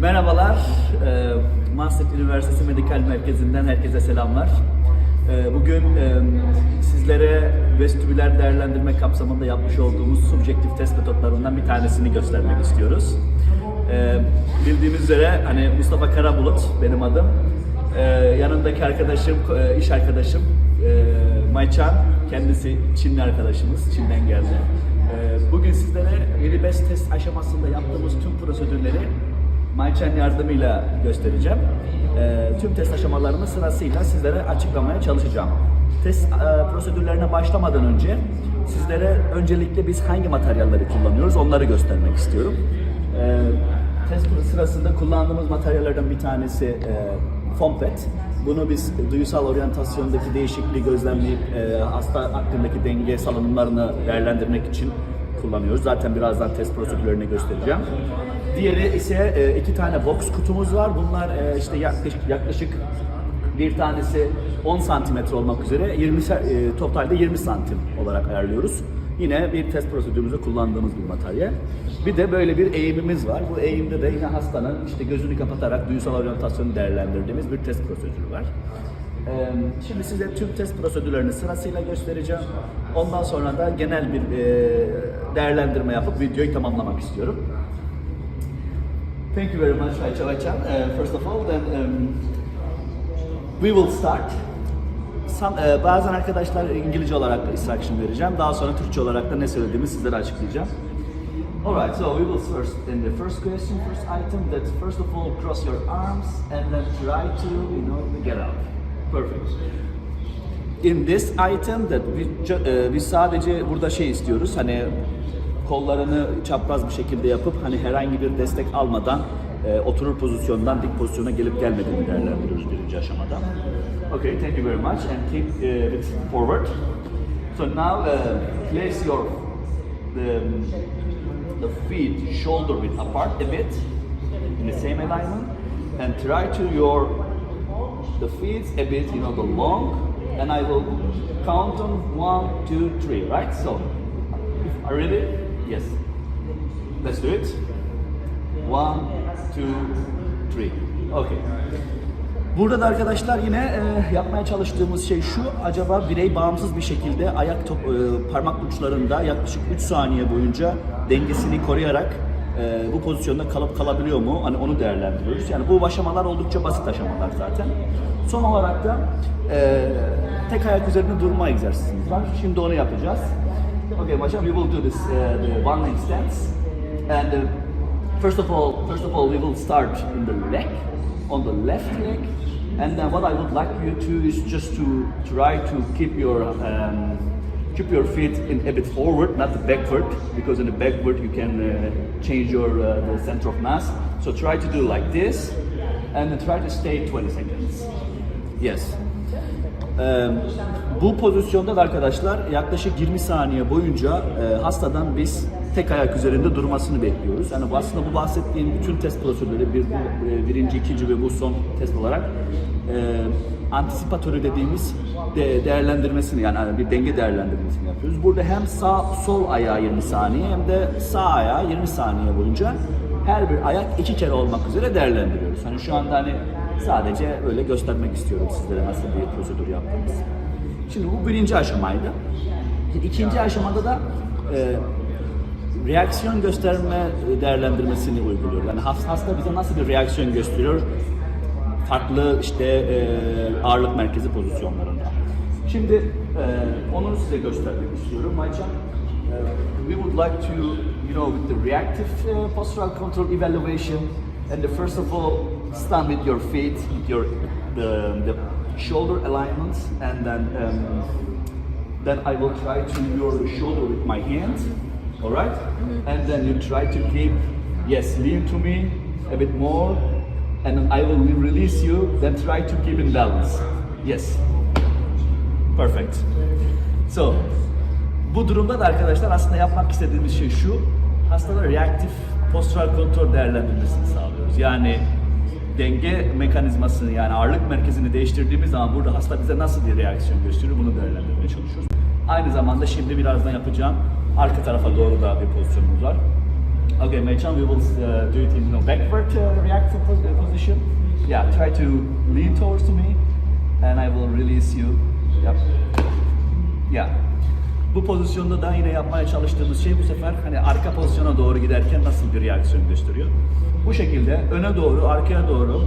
Merhabalar, e, Maastricht Üniversitesi Medikal Merkezi'nden herkese selamlar. E, Bugün e, sizlere vestibüler değerlendirme kapsamında yapmış olduğumuz subjektif test metotlarından bir tanesini göstermek istiyoruz. E, Bildiğiniz üzere hani Mustafa Karabulut benim adım. E, Yanındaki arkadaşım, iş arkadaşım e, Mayçan, kendisi Çinli arkadaşımız, Çin'den geldi. Bugün sizlere Unibest test aşamasında yaptığımız tüm prosedürleri Mayçen yardımıyla göstereceğim. Ee, tüm test aşamalarını sırasıyla sizlere açıklamaya çalışacağım. Test e, prosedürlerine başlamadan önce sizlere öncelikle biz hangi materyalleri kullanıyoruz onları göstermek istiyorum. Ee, test sırasında kullandığımız materyallerden bir tanesi e, FOMPET. Bunu biz duysal oryantasyondaki değişikliği gözlemleyip e, hasta hakkındaki denge salınımlarını değerlendirmek için kullanıyoruz. Zaten birazdan test prosedürlerini göstereceğim. Diğeri ise e, iki tane box kutumuz var. Bunlar e, işte yaklaşık, yaklaşık bir tanesi 10 santimetre olmak üzere 20 se- e, totalde 20 santim olarak ayarlıyoruz. Yine bir test prosedürümüzde kullandığımız bir materyal. Bir de böyle bir eğimimiz var. Bu eğimde de yine hastanın işte gözünü kapatarak duysal oryantasyonu değerlendirdiğimiz bir test prosedürü var. Ee, Şimdi size tüm test prosedürlerini sırasıyla göstereceğim. Ondan sonra da genel bir e, değerlendirme yapıp videoyu tamamlamak istiyorum. Thank you very much Ayçan. Uh, first of all, then um, we will start. Some, e, bazen arkadaşlar İngilizce olarak instruction vereceğim. Daha sonra Türkçe olarak da ne söylediğimi sizlere açıklayacağım. Alright, so we will first, in the first question, first item, that first of all cross your arms and then try to, you know, get out. Perfect. In this item that we, e, biz sadece burada şey istiyoruz, hani kollarını çapraz bir şekilde yapıp hani herhangi bir destek almadan e, oturur pozisyondan dik pozisyona gelip gelmediğini değerlendiriyoruz birinci aşamada. Okay, thank you very much and keep uh, it forward. So now uh, place your the, the feet shoulder width apart a bit in the same alignment and try to your the feet a bit you know the long and I will count on one two three right so are you ready yes let's do it one two three okay Burada da arkadaşlar yine e, yapmaya çalıştığımız şey şu, acaba birey bağımsız bir şekilde ayak top, e, parmak uçlarında yaklaşık 3 saniye boyunca dengesini koruyarak e, bu pozisyonda kalıp kalabiliyor mu? Hani onu değerlendiriyoruz. Yani bu aşamalar oldukça basit aşamalar zaten. Son olarak da e, tek ayak üzerinde durma egzersizimiz var. Şimdi onu yapacağız. Okay, Maşam, we will do this, uh, the one leg stance. And uh, first of all, first of all, we will start in the leg, on the left leg, and then what I would like you to is just to try to keep your um, keep your feet in a bit forward, not backward, because in the backward you can uh, change your uh, the center of mass. So try to do like this, and then try to stay 20 seconds. Yes. Bu pozisyonda da arkadaşlar yaklaşık 20 saniye boyunca e, hastadan biz tek ayak üzerinde durmasını bekliyoruz. Yani aslında bu bahsettiğim bütün test prosedürleri bir, bu, birinci, ikinci ve bu son test olarak e, antisipatörü dediğimiz de, değerlendirmesini yani hani bir denge değerlendirmesini yapıyoruz. Burada hem sağ sol ayağı 20 saniye hem de sağ ayağı 20 saniye boyunca her bir ayak iki kere olmak üzere değerlendiriyoruz. Hani şu anda hani sadece öyle göstermek istiyorum sizlere nasıl bir prosedür yaptığımız. Şimdi bu birinci aşamaydı. İkinci aşamada da e, reaksiyon gösterme değerlendirmesini uyguluyor. Yani has- hasta bize nasıl bir reaksiyon gösteriyor? Farklı işte e, ağırlık merkezi pozisyonlarında. Şimdi e, onu size göstermek istiyorum Ayça. Uh, we would like to, you know, with the reactive uh, postural control evaluation, and the first of all, stand with your feet, with your the, the shoulder alignments, and then um, then I will try to your shoulder with my hands, all right? and then you try to keep, yes, lean to me a bit more, and then I will release you. Then try to keep in balance. Yes. Perfect. So, bu durumda da arkadaşlar aslında yapmak istediğimiz şey şu. Hastada reaktif postural kontrol değerlendirmesini sağlıyoruz. Yani denge mekanizmasını yani ağırlık merkezini değiştirdiğimiz zaman burada hasta bize nasıl bir reaksiyon gösteriyor bunu değerlendirmeye çalışıyoruz. Aynı zamanda şimdi birazdan yapacağım arka tarafa doğru da bir pozisyonumuz var. Okay, Meichan, we will uh, do it in a backward uh, reactive uh, position. Yeah, try to lean towards to me and I will release you. Yep. Yeah. Bu pozisyonda da yine yapmaya çalıştığımız şey bu sefer hani arka pozisyona doğru giderken nasıl bir reaksiyon gösteriyor. Bu şekilde öne doğru, arkaya doğru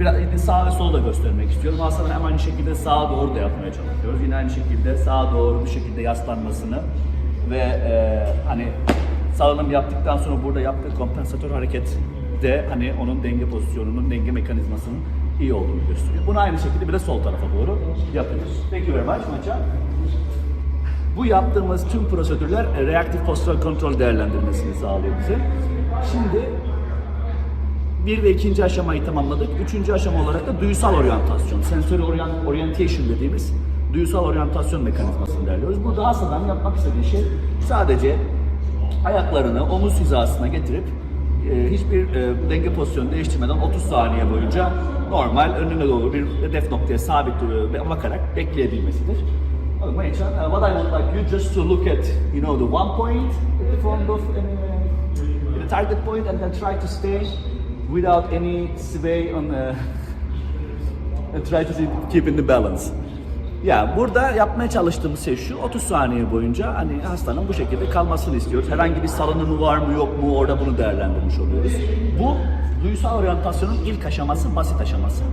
biraz sağ ve sol da göstermek istiyorum. Aslında hem aynı şekilde sağa doğru da yapmaya çalışıyoruz. Yine aynı şekilde sağa doğru bir şekilde yaslanmasını ve e, hani salınım yaptıktan sonra burada yaptığı kompensatör hareket de hani onun denge pozisyonunun, denge mekanizmasının iyi olduğunu gösteriyor. Bunu aynı şekilde bir de sol tarafa doğru yapıyoruz. Thank you very much Maça. Bu yaptığımız tüm prosedürler e, reaktif postural kontrol değerlendirmesini sağlıyor bize. Şimdi bir ve ikinci aşamayı tamamladık. Üçüncü aşama olarak da duysal oryantasyon, orient, orientation dediğimiz duysal oryantasyon mekanizmasını değerliyoruz. Burada hastadan yapmak istediği şey sadece ayaklarını omuz hizasına getirip e, hiçbir e, denge pozisyonu değiştirmeden 30 saniye boyunca normal önüne doğru bir hedef noktaya sabit duruyor, bakarak bekleyebilmesidir. Okay, wait, uh, what I would like you just to look at, you know, the one point at the front of uh, the target point, and then try to stay without any sway on, uh, and try to keep in the balance. Ya burada yapmaya çalıştığımız şey şu, 30 saniye boyunca hani hastanın bu şekilde kalmasını istiyoruz. Herhangi bir salınımı var mı yok mu orada bunu değerlendirmiş oluyoruz. Bu duysal oryantasyonun ilk aşaması, basit aşaması.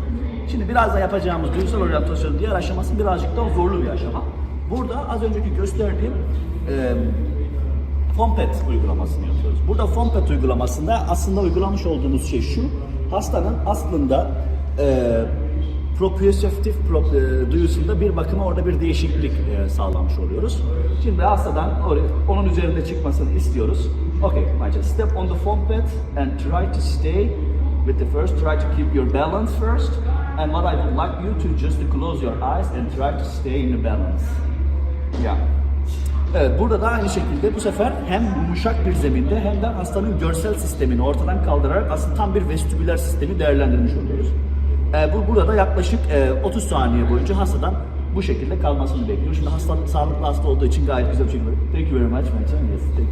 Şimdi biraz da yapacağımız duysal oryantasyonun diğer aşaması birazcık daha zorlu bir aşama. Burada az önceki gösterdiğim e, Fompet uygulamasını yapıyoruz. Burada Fompet uygulamasında aslında uygulamış olduğumuz şey şu. Hastanın aslında e, proprioceptif pro, e, duyusunda bir bakıma orada bir değişiklik e, sağlamış oluyoruz. Şimdi hastadan onun üzerinde çıkmasını istiyoruz. Okay, Maja, step on the foam pad and try to stay with the first, try to keep your balance first. And what I would like you to just to close your eyes and try to stay in the balance. Yeah. Evet, burada da aynı şekilde bu sefer hem yumuşak bir zeminde hem de hastanın görsel sistemini ortadan kaldırarak aslında tam bir vestibüler sistemi değerlendirmiş oluyoruz. Ee, bu burada yaklaşık e, 30 saniye boyunca hastadan bu şekilde kalmasını bekliyoruz. Şimdi hasta sağlıklı hasta olduğu için gayet güzel bir şekilde. Thank you very much, my son. Yes, thank.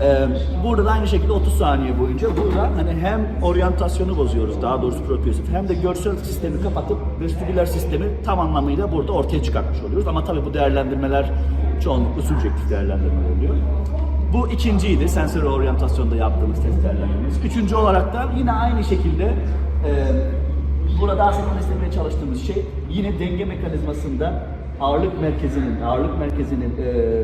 Ee, burada da aynı şekilde 30 saniye boyunca burada hani hem oryantasyonu bozuyoruz daha doğrusu proprioceptif hem de görsel sistemi kapatıp vestibüler sistemi tam anlamıyla burada ortaya çıkartmış oluyoruz. Ama tabii bu değerlendirmeler çoğunlukla subjektif değerlendirmeler oluyor. Bu ikinciydi sensör oryantasyonda yaptığımız test değerlendirmemiz. Üçüncü olarak da yine aynı şekilde e, burada aslında istemeye çalıştığımız şey yine denge mekanizmasında ağırlık merkezinin ağırlık merkezinin e,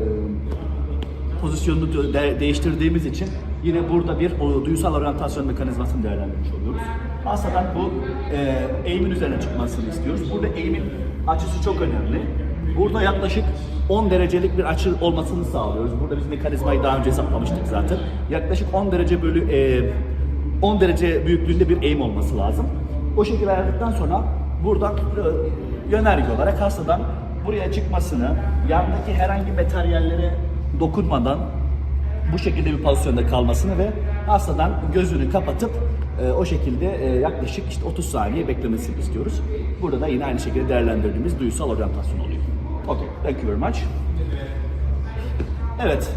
pozisyonunu de- de- değiştirdiğimiz için yine burada bir o, duysal oryantasyon mekanizmasını değerlendirmiş oluyoruz. Hastadan bu e, eğimin üzerine çıkmasını istiyoruz. Burada eğimin açısı çok önemli. Burada yaklaşık 10 derecelik bir açı olmasını sağlıyoruz. Burada biz mekanizmayı daha önce hesaplamıştık zaten. Yaklaşık 10 derece bölü e, 10 derece büyüklüğünde bir eğim olması lazım. O şekilde ayarladıktan sonra buradan e, yönerge olarak hastadan buraya çıkmasını, yandaki herhangi materyallere dokunmadan bu şekilde bir pozisyonda kalmasını ve hastadan gözünü kapatıp e, o şekilde e, yaklaşık işte 30 saniye beklemesini istiyoruz. Burada da yine aynı şekilde değerlendirdiğimiz duysal oryantasyon oluyor. Okay, thank you very much. Evet,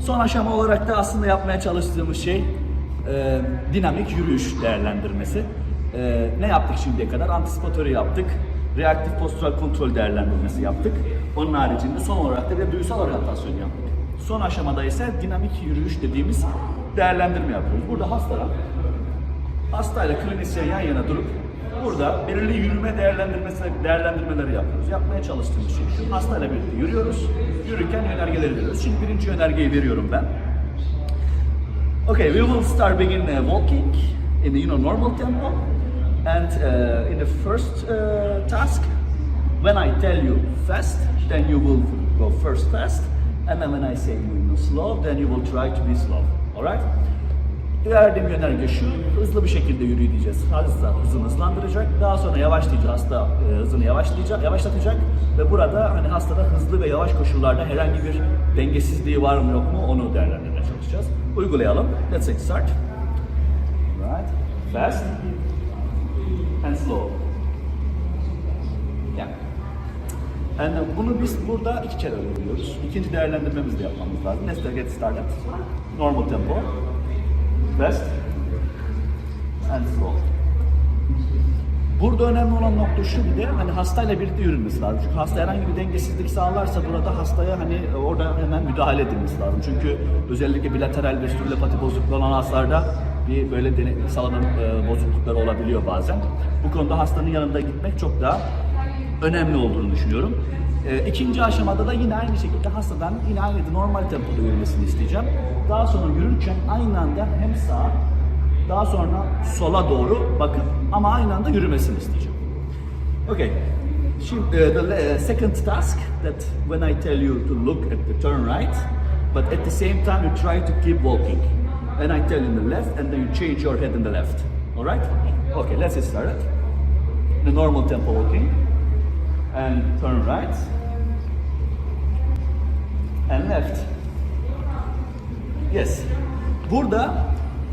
son aşama olarak da aslında yapmaya çalıştığımız şey e, dinamik yürüyüş değerlendirmesi. E, ne yaptık şimdiye kadar? Antisipatörü yaptık, reaktif postural kontrol değerlendirmesi yaptık. Onun haricinde son olarak da bir duysal oryantasyon yaptık. Son aşamada ise dinamik yürüyüş dediğimiz değerlendirme yapıyoruz. Burada hastalar hastayla klinisyen yan yana durup burada belirli yürüme değerlendirmesi değerlendirmeleri yapıyoruz. Yapmaya çalıştığımız şey şu. Hastayla birlikte yürüyoruz. Yürürken yönergeleri veriyoruz. Şimdi birinci yönergeyi veriyorum ben. Okay, we will start begin walking in the you know normal tempo, and uh, in the first uh, task, when I tell you fast, then you will go first fast, and then when I say you know slow, then you will try to be slow. All right? Verdiğim yönerge şu, hızlı bir şekilde yürü diyeceğiz. Hasta hızını hızlandıracak, daha sonra yavaşlayacak, hasta e, hızını yavaşlayacak, yavaşlatacak ve burada hani hastada hızlı ve yavaş koşullarda herhangi bir dengesizliği var mı yok mu onu değerlendirmeye çalışacağız. Uygulayalım. Let's start. Right. Fast and slow. Yeah. Uh, bunu biz burada iki kere uyguluyoruz. İkinci değerlendirmemizi de yapmamız lazım. Let's get started. Normal tempo. fast and slow. Burada önemli olan nokta şu bir de hani hastayla birlikte yürünmesi lazım. Çünkü hasta herhangi bir dengesizlik sağlarsa burada hastaya hani orada hemen müdahale edilmesi lazım. Çünkü özellikle bilateral vestibülepati bozukluğu olan hastalarda bir böyle dene- salınım e, bozuklukları olabiliyor bazen. Bu konuda hastanın yanında gitmek çok daha önemli olduğunu düşünüyorum. E, ikinci aşamada da yine aynı şekilde hastadan yine aynı normal tempoda yürümesini isteyeceğim. Daha sonra yürürken aynı anda hem sağa daha sonra sola doğru bakıp ama aynı anda yürümesini isteyeceğim. Okay. Şimdi, uh, the le- second task that when I tell you to look at the turn right, but at the same time you try to keep walking. And I tell you in the left, and then you change your head in the left. All right? Okay, let's get started. The normal tempo walking, and turn right, and left. Yes. Burada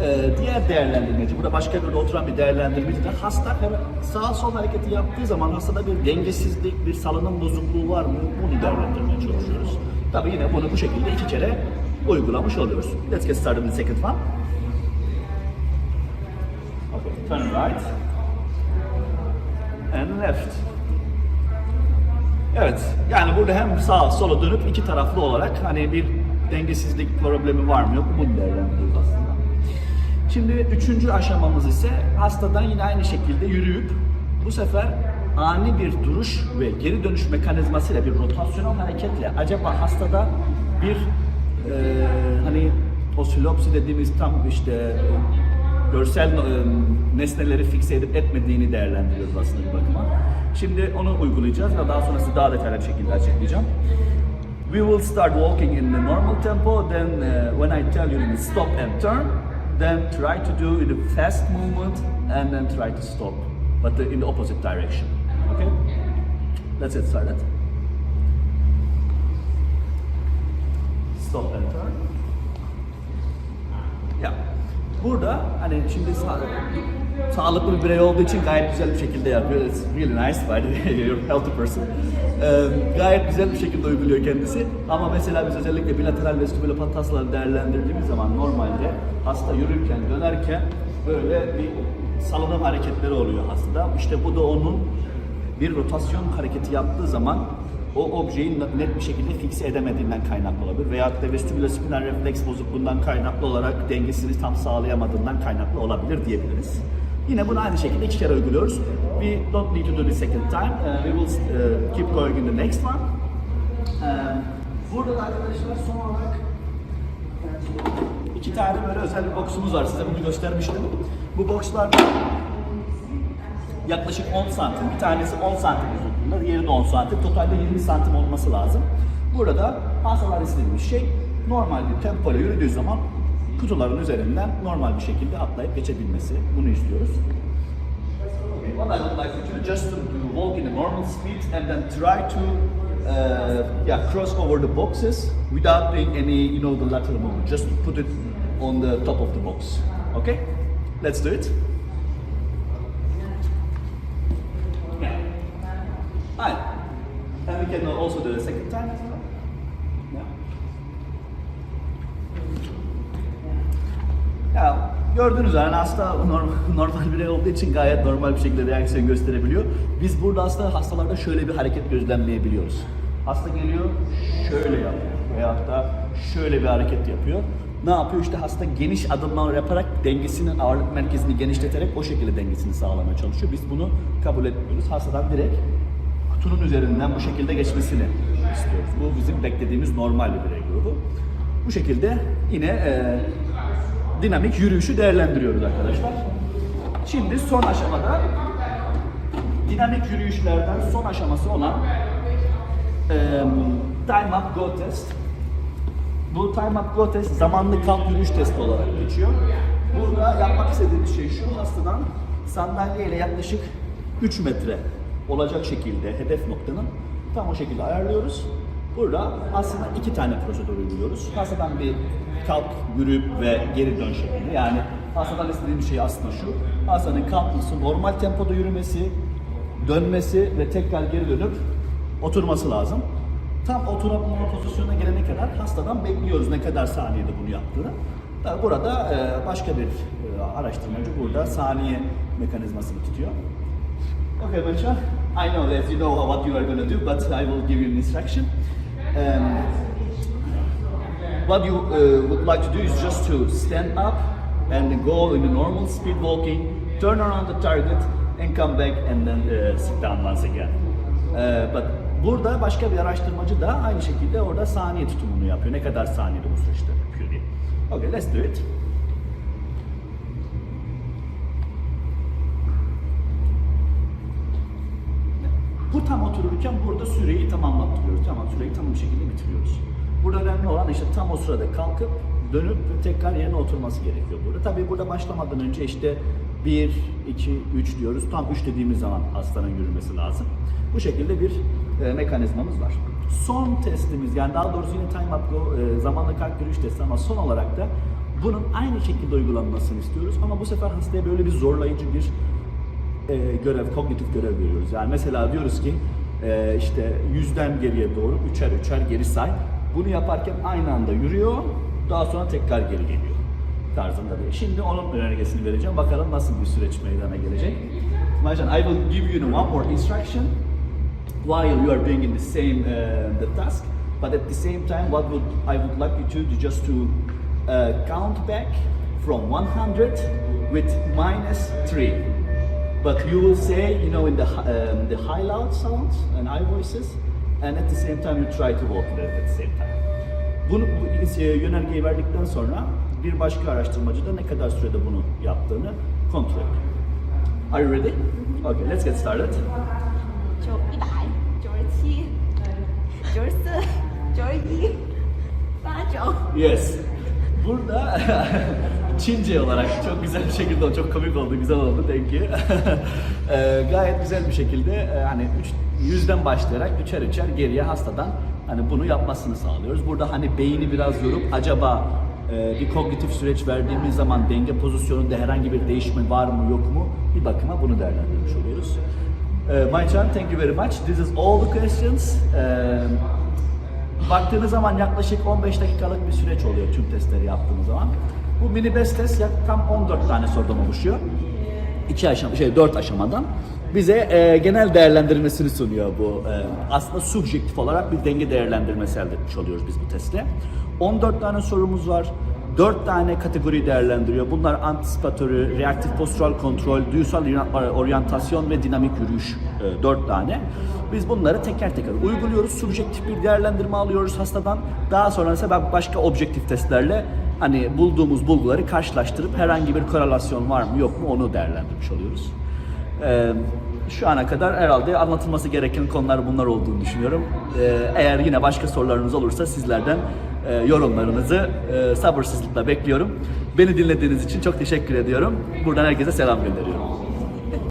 e, diğer değerlendirmeci, burada başka bir oturan bir değerlendirmeci de hasta her- sağ sol hareketi yaptığı zaman hastada bir dengesizlik, bir salınım bozukluğu var mı bunu değerlendirmeye çalışıyoruz. Tabii yine bunu bu şekilde iki kere uygulamış oluyoruz. Let's get started with the second one. Okay, turn right and left. Evet, yani burada hem sağa sola dönüp iki taraflı olarak hani bir dengesizlik problemi var mı yok mu bunu değerlendiriyoruz aslında. Şimdi üçüncü aşamamız ise hastadan yine aynı şekilde yürüyüp bu sefer ani bir duruş ve geri dönüş mekanizmasıyla bir rotasyonel hareketle acaba hastada bir hani osilopsi dediğimiz tam işte görsel e, nesneleri fikse edip etmediğini değerlendiriyoruz aslında bir bakıma. Şimdi onu uygulayacağız ve daha sonra size daha detaylı bir şekilde açıklayacağım. We will start walking in the normal tempo. Then, uh, when I tell you to stop and turn, then try to do in a fast movement and then try to stop, but in the opposite direction. Okay? Let's get started. Turn. Ya burada hani şimdi sa- sağlıklı bir birey olduğu için gayet güzel bir şekilde yapıyor. It's really nice by the way, you're a healthy person. Ee, gayet güzel bir şekilde uyguluyor kendisi. Ama mesela biz özellikle bilateral vestibülopat hastaları değerlendirdiğimiz zaman normalde hasta yürürken, dönerken böyle bir salınım hareketleri oluyor hastada. İşte bu da onun bir rotasyon hareketi yaptığı zaman o objeyi net bir şekilde fikse edemediğinden kaynaklı olabilir. Veyahut da vestibülospinal refleks bozukluğundan kaynaklı olarak dengesini tam sağlayamadığından kaynaklı olabilir diyebiliriz. Yine bunu aynı şekilde iki kere uyguluyoruz. We don't need to do the second time. Uh, we will uh, keep going in the next one. Um, burada da arkadaşlar son olarak iki tane böyle özel bir boksumuz var. Size bunu göstermiştim. Bu bokslarda yaklaşık 10 santim. Bir tanesi 10 santim uzunluğunda, diğeri de 10 santim. Totalde 20 santim olması lazım. Burada hastalar istediğimiz şey normal bir tempoyla yürüdüğü zaman kutuların üzerinden normal bir şekilde atlayıp geçebilmesi. Bunu istiyoruz. Okay, what I would like you to just to, walk in a normal speed and then try to uh, yeah, cross over the boxes without doing any, you know, the lateral movement. Just put it on the top of the box. Okay? Let's do it. Yeah. Fine. And we can also the second time as well. Ya gördüğünüz üzere hasta normal, normal birey olduğu için gayet normal bir şekilde reaksiyon gösterebiliyor. Biz burada aslında hastalarda şöyle bir hareket gözlemleyebiliyoruz. Hasta geliyor, şöyle yapıyor veyahut da şöyle bir hareket yapıyor. Ne yapıyor? İşte hasta geniş adımlar yaparak dengesinin ağırlık merkezini genişleterek o şekilde dengesini sağlamaya çalışıyor. Biz bunu kabul etmiyoruz. Hastadan direkt kutunun üzerinden bu şekilde geçmesini istiyoruz. Bu bizim beklediğimiz normal bir birey grubu. Bu şekilde yine e, dinamik yürüyüşü değerlendiriyoruz arkadaşlar. Şimdi son aşamada dinamik yürüyüşlerden son aşaması olan e, time up go test. Bu time up go test zamanlı kalk yürüyüş testi olarak geçiyor. Burada yapmak istediğimiz şey şu hastadan sandalyeyle yaklaşık 3 metre olacak şekilde hedef noktanın tam o şekilde ayarlıyoruz. Burada aslında iki tane prosedür uyguluyoruz. Hastadan bir kalk, yürüyüp ve geri dön şeklinde. Yani hastadan istediğim şey aslında şu. Hastanın kalkması, normal tempoda yürümesi, dönmesi ve tekrar geri dönüp oturması lazım. Tam oturma pozisyonuna gelene kadar hastadan bekliyoruz ne kadar saniyede bunu yaptığını. Burada e, başka bir e, araştırmacı burada saniye mekanizmasını tutuyor. Okay, Mancha. I know as you know what you are going to do, but I will give you an instruction. Um, what you uh, would like to do is just to stand up and go in a normal speed walking, turn around the target, and come back and then uh, sit down once again. Uh, but burada başka bir araştırmacı da aynı şekilde orada saniye tutumunu yapıyor. Ne kadar saniyede bu süreçte yapıyor diye. Okay, let's do it. Tam otururken burada süreyi tamamlattırıyoruz. Tamam süreyi tam bir şekilde bitiriyoruz. Burada önemli olan işte tam o sırada kalkıp dönüp tekrar yerine oturması gerekiyor burada. Tabii burada başlamadan önce işte 1, 2, 3 diyoruz. Tam 3 dediğimiz zaman hastanın yürümesi lazım. Bu şekilde bir e, mekanizmamız var. Son testimiz yani daha doğrusu yine time up e, zamanla kalp yürüyüş testi ama son olarak da bunun aynı şekilde uygulanmasını istiyoruz. Ama bu sefer hastaya böyle bir zorlayıcı bir e, görev, kognitif görev veriyoruz. Yani mesela diyoruz ki e, işte yüzden geriye doğru üçer üçer geri say. Bunu yaparken aynı anda yürüyor, daha sonra tekrar geri geliyor tarzında diye. Şimdi onun önergesini vereceğim. Bakalım nasıl bir süreç meydana gelecek. Marjan, I will give you one more instruction while you are doing in the same uh, the task. But at the same time, what would I would like you to do just to uh, count back from 100 with minus three. But you will say, you know, in the hi- um, the high loud sounds and high voices, and at the same time you try to walk there at the same time. Bunu bu, e, yönergeyi verdikten sonra bir başka araştırmacı da ne kadar sürede bunu yaptığını kontrol ediyor. Are you ready? Okay, let's get started. 九一百九十七、九十四、九十一、八九。 Yes. Burada Çince olarak çok güzel bir şekilde, çok komik oldu, güzel oldu, thank you. Eee, gayet güzel bir şekilde e, hani üç, yüzden başlayarak üçer üçer geriye hastadan hani bunu yapmasını sağlıyoruz. Burada hani beyni biraz yorup acaba e, bir kognitif süreç verdiğimiz zaman denge pozisyonunda herhangi bir değişme var mı yok mu bir bakıma bunu değerlendirmiş oluyoruz. Uh, Maychan, thank you very much. This is all the questions. Um, Baktığınız zaman yaklaşık 15 dakikalık bir süreç oluyor tüm testleri yaptığınız zaman. Bu mini best test tam 14 tane sorudan oluşuyor. İki aşama, şey 4 aşamadan. Bize e, genel değerlendirmesini sunuyor bu. E, aslında subjektif olarak bir denge değerlendirmesi elde etmiş oluyoruz biz bu testle. 14 tane sorumuz var. 4 tane kategori değerlendiriyor. Bunlar antisipatörü, reaktif postural kontrol, duyusal oryantasyon ve dinamik yürüyüş. 4 tane. Biz bunları teker teker uyguluyoruz. Subjektif bir değerlendirme alıyoruz hastadan. Daha sonra ise ben başka objektif testlerle hani bulduğumuz bulguları karşılaştırıp herhangi bir korelasyon var mı yok mu onu değerlendirmiş oluyoruz. Ee, şu ana kadar herhalde anlatılması gereken konular bunlar olduğunu düşünüyorum. Ee, eğer yine başka sorularınız olursa sizlerden e, yorumlarınızı e, sabırsızlıkla bekliyorum. Beni dinlediğiniz için çok teşekkür ediyorum. Buradan herkese selam gönderiyorum.